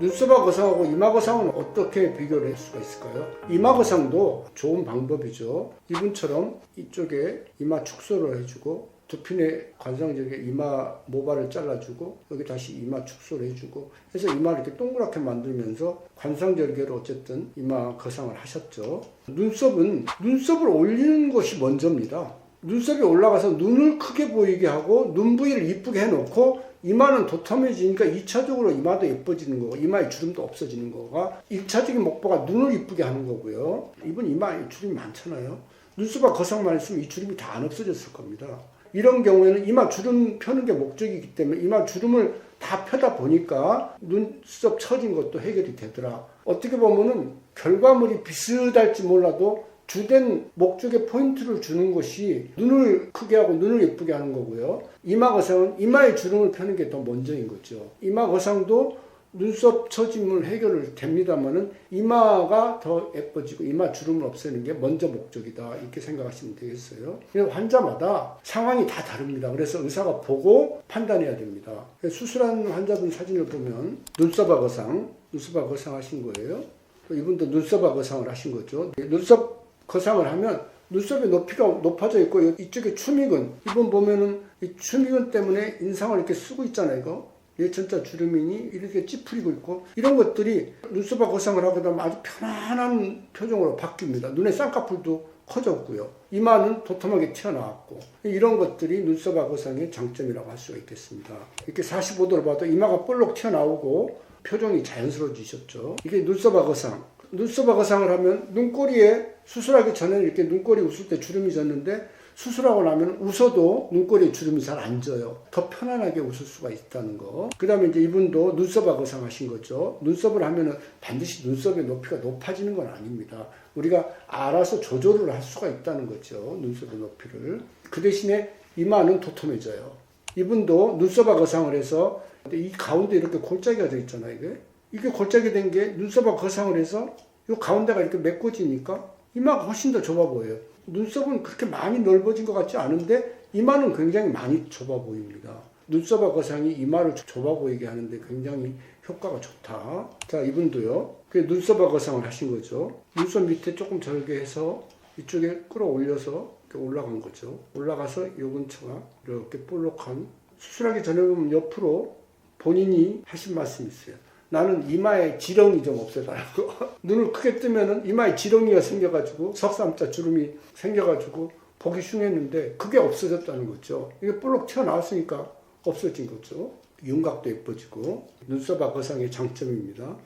눈썹과 거상하고 이마 거상은 어떻게 비교를 할 수가 있을까요? 이마 거상도 좋은 방법이죠. 이분처럼 이쪽에 이마 축소를 해주고 두핀의 관상적인 이마 모발을 잘라주고 여기 다시 이마 축소를 해주고 해서 이마를 이렇게 동그랗게 만들면서 관상절개로 어쨌든 이마 거상을 하셨죠. 눈썹은 눈썹을 올리는 것이 먼저입니다. 눈썹이 올라가서 눈을 크게 보이게 하고 눈 부위를 이쁘게 해놓고 이마는 도톰해지니까 2차적으로 이마도 예뻐지는 거고 이마에 주름도 없어지는 거가 1차적인 목표가 눈을 이쁘게 하는 거고요. 이분 이마에 주름이 많잖아요. 눈썹과 거상만 있으면 이 주름이 다 안 없어졌을 겁니다. 이런 경우에는 이마 주름 펴는 게 목적이기 때문에 이마 주름을 다 펴다 보니까 눈썹 처진 것도 해결이 되더라. 어떻게 보면은 결과물이 비슷할지 몰라도 주된 목적에 포인트를 주는 것이 눈을 크게 하고 눈을 예쁘게 하는 거고요. 이마 거상은 이마의 주름을 펴는 게 더 먼저인 거죠. 이마 거상도 눈썹 처짐을 해결을 됩니다만은 이마가 더 예뻐지고 이마 주름을 없애는 게 먼저 목적이다 이렇게 생각하시면 되겠어요. 환자마다 상황이 다 다릅니다. 그래서 의사가 보고 판단해야 됩니다. 수술한 환자분 사진을 보면 눈썹과 거상, 눈썹과 거상 하신 거예요. 이분도 눈썹과 거상을 하신 거죠. 눈썹 거상을 하면 눈썹의 높이가 높아져 있고 이쪽에 추미근 이분 보면은 이 추미근 때문에 인상을 이렇게 쓰고 있잖아요. 이거 예천자 주름이니 이렇게 찌푸리고 있고 이런 것들이 눈썹과 거상을 하게 되면 아주 편안한 표정으로 바뀝니다. 눈의 쌍꺼풀도 커졌고요. 이마는 도톰하게 튀어나왔고 이런 것들이 눈썹과 거상의 장점이라고 할 수가 있겠습니다. 이렇게 45도로 봐도 이마가 볼록 튀어나오고 표정이 자연스러워지셨죠. 이게 눈썹과 거상. 눈썹과 거상을 하면 눈꼬리에 수술하기 전에는 이렇게 눈꼬리 웃을 때 주름이 졌는데 수술하고 나면 웃어도 눈꼬리에 주름이 잘 안 져요. 더 편안하게 웃을 수가 있다는 거. 그 다음에 이제 이분도 눈썹과 거상하신 거죠. 눈썹을 하면은 반드시 눈썹의 높이가 높아지는 건 아닙니다. 우리가 알아서 조절을 할 수가 있다는 거죠. 눈썹의 높이를. 그 대신에 이마는 도톰해져요. 이분도 눈썹과 거상을 해서 이 가운데 이렇게 골짜기가 되어 있잖아요. 이게. 이게 골짜기 된 게 눈썹과 거상을 해서 이 가운데가 이렇게 메꿔지니까 이마가 훨씬 더 좁아 보여요. 눈썹은 그렇게 많이 넓어진 것 같지 않은데 이마는 굉장히 많이 좁아 보입니다. 눈썹과 거상이 이마를 좁아 보이게 하는데 굉장히 효과가 좋다. 자, 이분도요. 그 눈썹과 거상을 하신 거죠. 눈썹 밑에 조금 절개해서 이쪽에 끌어올려서 올라간 거죠. 올라가서 이 근처가 이렇게 볼록한 수술하기 전에 보면 옆으로 본인이 하신 말씀이 있어요. 나는 이마에 지렁이 좀 없애달라고. 눈을 크게 뜨면은 이마에 지렁이가 생겨가지고 석삼자 주름이 생겨가지고 보기 흉했는데 그게 없어졌다는 거죠. 이게 볼록 튀어나왔으니까 없어진 거죠. 윤곽도 예뻐지고 눈썹과 거상의 장점입니다.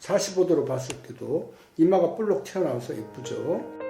45도로 봤을 때도 이마가 볼록 튀어나와서 예쁘죠.